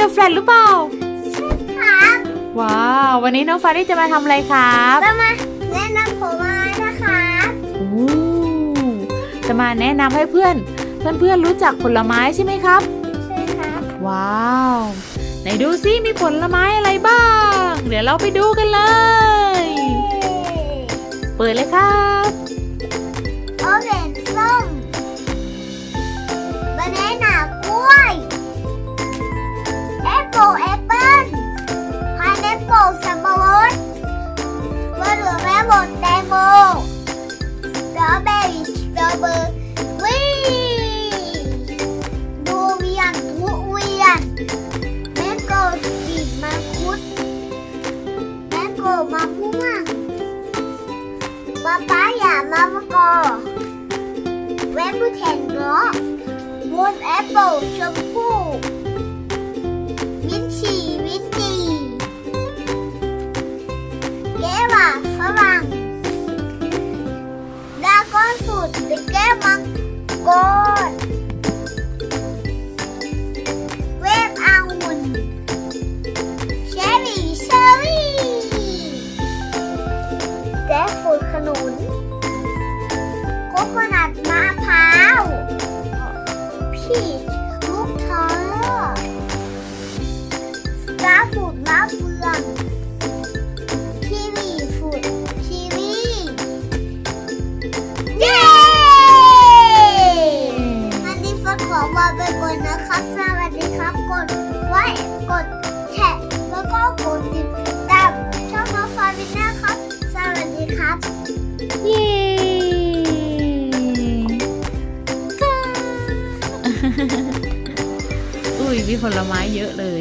เดอะแฟลตหรือเปล่า ครับว้าว วันนี้น้องฟารี่จะมาทำอะไรครับเรามาแนะนำผลไม้นะคะโอ้จะมาแนะนำให้เพื่อน เพื่อนเพื่อนๆรู้จักผลไม้ใช่ไหมครับ ใช่ครับ ว้าว ไหนดูซิมีผลไม้อะไรบ้าง เดี๋ยวเราไปดูกันเลย ยนทุเรียนแมงโก้สีมังคุดแมงโก้มะม่วงปาปายามะมะกอเวบูเทนเงาะมูนแอปเปิลชมพู่าฝรั่งดราก้อนสูตรเป็นแก้มังกรเวฟองุ่นเชอรี่เชอรี่แก้ฝุ่นขนุนโคโคนั เย้อุ้ยมีผลไม้เยอะเลย